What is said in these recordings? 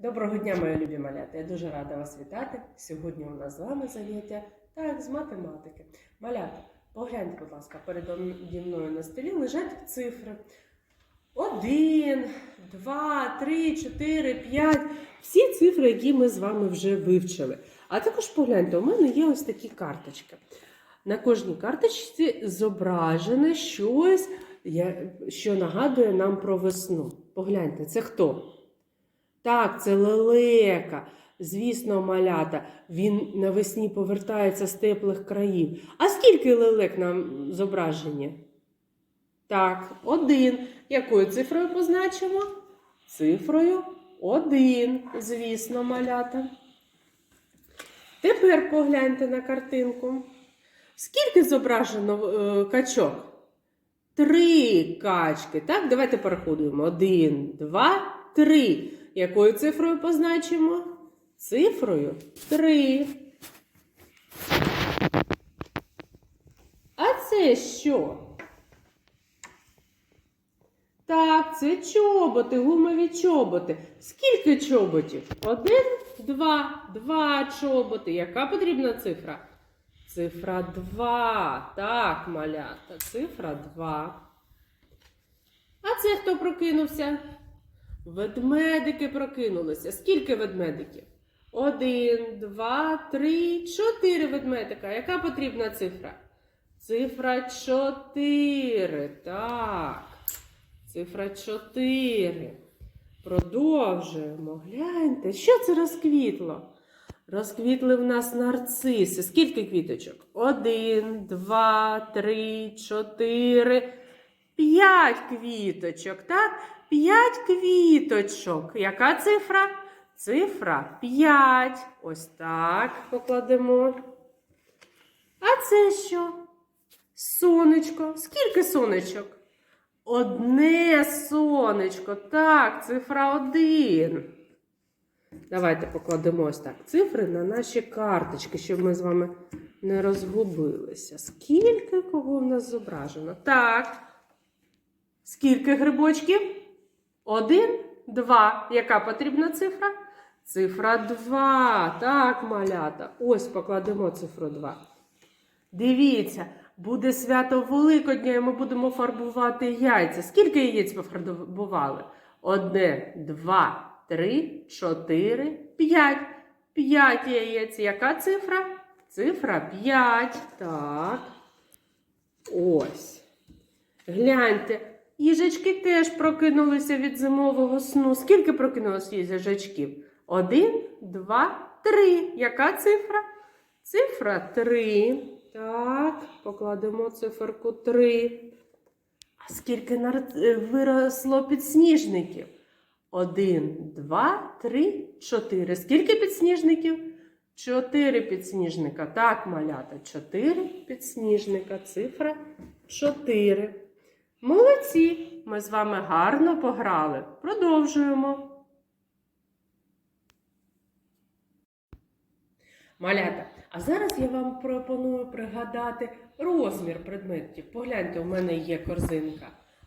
Доброго дня, мої любі малята. Я дуже рада вас вітати. Сьогодні у нас з вами заняття так, з математики. Малята, погляньте, будь ласка, передо мною на столі лежать цифри. Один, два, три, чотири, п'ять. Всі цифри, які ми з вами вже вивчили. А також погляньте, у мене є ось такі карточки. На кожній карточці зображене щось, що нагадує нам про весну. Погляньте, це хто? Так, це лелека. Звісно, малята, він навесні повертається з теплих країв. А скільки лелек нам зображені? Так, один. Якою цифрою позначимо? Цифрою один, звісно, малята. Тепер погляньте на картинку. Скільки зображено е, качок? Три качки. Так, давайте порахуємо. Один, два, три. Якою цифрою позначимо? Цифрою 3. А це що? Так, це чоботи, гумові чоботи. Скільки чоботів? Один, два, два чоботи. Яка потрібна цифра? Цифра 2. Так, малята, цифра 2. А це хто прокинувся? Ведмедики прокинулися. Скільки ведмедиків? Один, два, три, чотири ведмедика. Яка потрібна цифра? Цифра чотири. Так. Цифра чотири. Продовжуємо. Гляньте, що це розквітло? Розквітли в нас нарциси. Скільки квіточок? Один, два, три, чотири, п'ять квіточок. Так? П'ять квіточок. Яка цифра? Цифра 5. Ось так покладемо. А це що? Сонечко. Скільки сонечок? Одне сонечко. Так, цифра 1. Давайте покладемо ось так цифри на наші карточки, щоб ми з вами не розгубилися. Скільки кого в нас зображено? Так. Скільки грибочків? Один, два. Яка потрібна цифра? Цифра 2. Так, малята. Ось покладемо цифру 2. Дивіться, буде свято Великодня, і ми будемо фарбувати яйця. Скільки яєць пофарбували? Одне, два, три, чотири, п'ять. П'ять яєць. Яка цифра? Цифра 5. Так. Ось. Гляньте, їжачки теж прокинулися від зимового сну. Скільки прокинулося їжачків? Один, два, три. Яка цифра? Цифра 3. Так, покладемо циферку 3. А скільки е, виросло підсніжників? Один, два, три, чотири. Скільки підсніжників? Чотири підсніжника. Так, малята, чотири підсніжника. Цифра чотири. Молодці! Ми з вами гарно пограли. Продовжуємо. Малята, а зараз я вам пропоную пригадати розмір предметів. Погляньте, у мене є корзинка.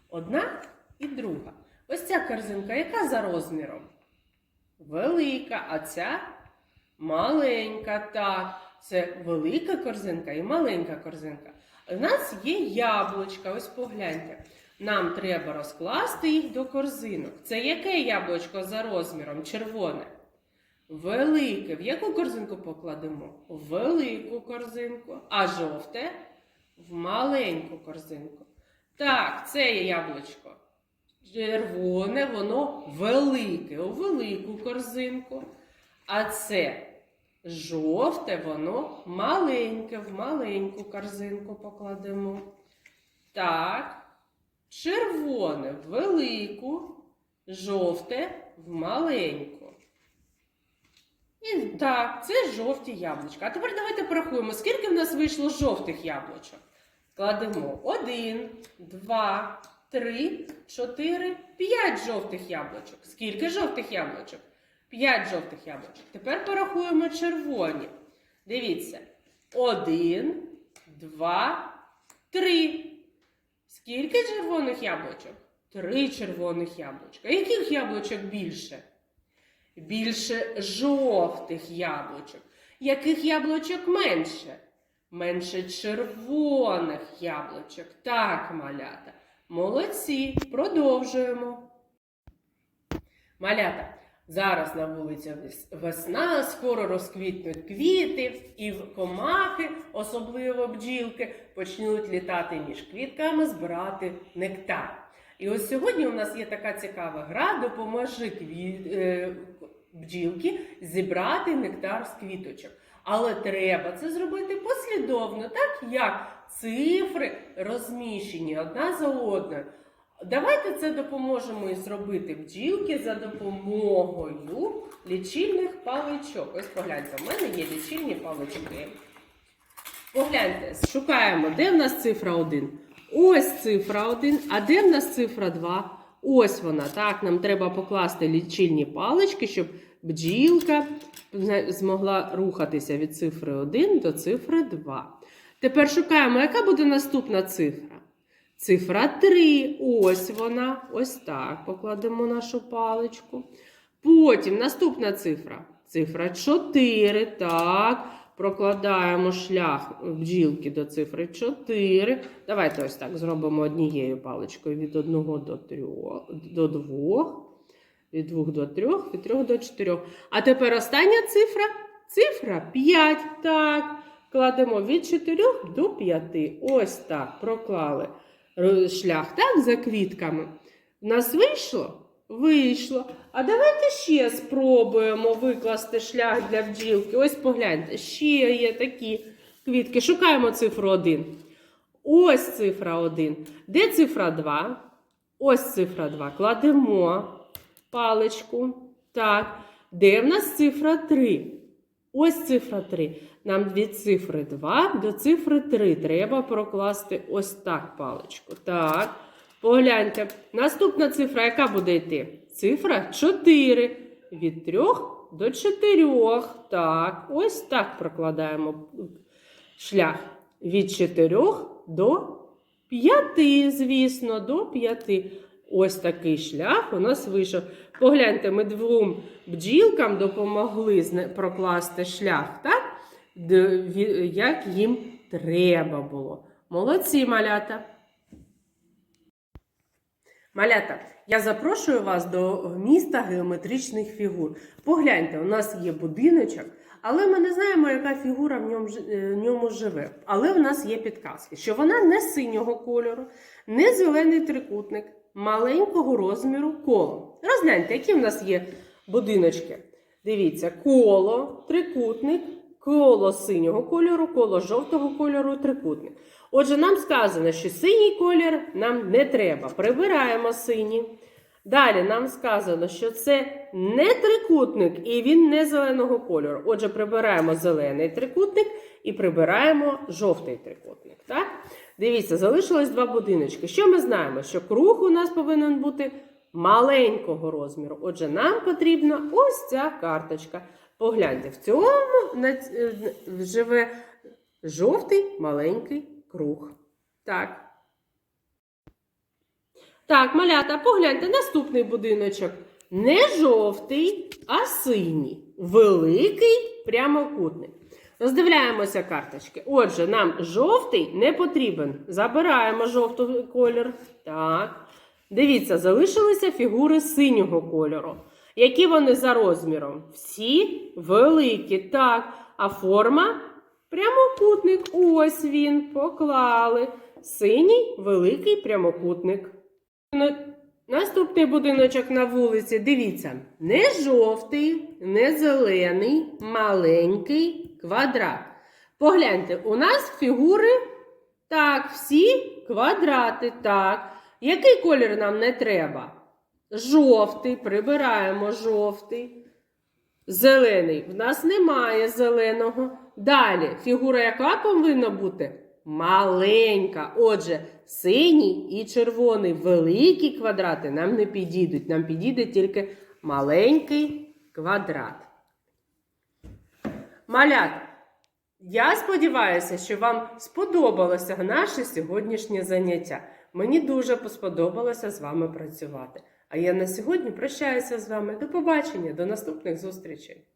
Одна і друга. Ось ця корзинка, яка за розміром? Велика, а ця маленька. Так, це велика корзинка і маленька корзинка. У нас є яблучка, ось погляньте. Нам треба розкласти їх до корзинок. Це яке яблучко за розміром? Червоне. Велике. В яку корзинку покладемо? В велику корзинку. А жовте в маленьку корзинку. Так, це є яблучко. Червоне, воно велике, у велику корзинку. А це жовте, воно маленьке, в маленьку корзинку покладемо. Так. Червоне в велику, жовте в маленьку. І так, це жовті яблучка. А тепер давайте порахуємо, скільки в нас вийшло жовтих яблучок. Кладемо один, два, три, чотири, п'ять жовтих яблучок. Скільки жовтих яблучок? П'ять жовтих яблучок. Тепер порахуємо червоні. Дивіться. Один, два, три. Скільки червоних яблучок? Три червоних яблучка. Яких яблучок більше? Більше жовтих яблучок. Яких яблучок менше? Менше червоних яблучок. Так, малята. Молодці. Продовжуємо. Малята. Зараз на вулиці весна, скоро розквітнуть квіти, і комахи, особливо бджілки, почнуть літати між квітками, збирати нектар. І ось сьогодні у нас є така цікава гра Допоможи кві... е, бджілки зібрати нектар з квіточок. Але треба це зробити послідовно, так як цифри розміщені одна за одною. Давайте це допоможемо і зробити бджілки за допомогою лічильних паличок. Ось погляньте, в мене є лічильні палички. Погляньте, шукаємо, де в нас цифра 1. Ось цифра 1. А де в нас цифра 2? Ось вона. Так, нам треба покласти лічильні палички, щоб бджілка змогла рухатися від цифри 1 до цифри 2. Тепер шукаємо, яка буде наступна цифра. Цифра 3. Ось вона. Ось так. Покладемо нашу паличку. Потім наступна цифра. Цифра 4. Так. Прокладаємо шлях бджілки до цифри 4. Давайте ось так зробимо однією паличкою від 1 до 3, до 2. Від 2 до 3, від 3 до 4. А тепер остання цифра. Цифра 5. Так. Кладемо від 4 до 5. Ось так. Проклали шлях, так, за квітками. У нас вийшло? Вийшло. А давайте ще спробуємо викласти шлях для бджілки. Ось погляньте, ще є такі квітки. Шукаємо цифру 1. Ось цифра 1. Де цифра 2? Ось цифра 2. Кладемо паличку. Так. Де в нас цифра 3? Ось цифра 3. Нам від цифри 2 до цифри 3 треба прокласти ось так паличку. Так. Погляньте. Наступна цифра, яка буде йти? Цифра 4. Від 3 до 4. Так, ось так прокладаємо шлях. Від 4 до 5, звісно, до 5. Ось такий шлях у нас вийшов. Погляньте, ми двом бджілкам допомогли прокласти шлях, так? Як їм треба було. Молодці, малята. Малята, я запрошую вас до міста геометричних фігур. Погляньте, у нас є будиночок, але ми не знаємо, яка фігура в ньому, е, в ньому живе. Але в нас є підказки, що вона не синього кольору, не зелений трикутник, маленького розміру коло. Розгляньте, які в нас є будиночки. Дивіться, коло, трикутник, коло синього кольору, коло жовтого кольору, трикутник. Отже, нам сказано, що синій колір нам не треба. Прибираємо синій. Далі нам сказано, що це не трикутник і він не зеленого кольору. Отже, прибираємо зелений трикутник і прибираємо жовтий трикутник. Так? Дивіться, залишилось два будиночки. Що ми знаємо? Що круг у нас повинен бути маленького розміру. Отже, нам потрібна ось ця карточка. Погляньте, в цьому е, живе жовтий маленький круг. Так. Так, малята, погляньте, наступний будиночок. Не жовтий, а синій. Великий прямокутник. Роздивляємося карточки. Отже, нам жовтий не потрібен. Забираємо жовтий колір. Так. Дивіться, залишилися фігури синього кольору. Які вони за розміром? Всі великі. Так. А форма прямокутник. Ось він. Поклали. Синій великий прямокутник. Наступний будиночок на вулиці. Дивіться, не жовтий, не зелений, маленький квадрат. Погляньте, у нас фігури так, всі квадрати. Так. Який колір нам не треба? Жовтий. Прибираємо жовтий. Зелений. В нас немає зеленого. Далі, фігура яка повинна бути? Маленька. Отже, синій і червоний великі квадрати нам не підійдуть. Нам підійде тільки маленький квадрат. Малята, я сподіваюся, що вам сподобалося наше сьогоднішнє заняття. Мені дуже сподобалося з вами працювати. А я на сьогодні прощаюся з вами. До побачення, до наступних зустрічей!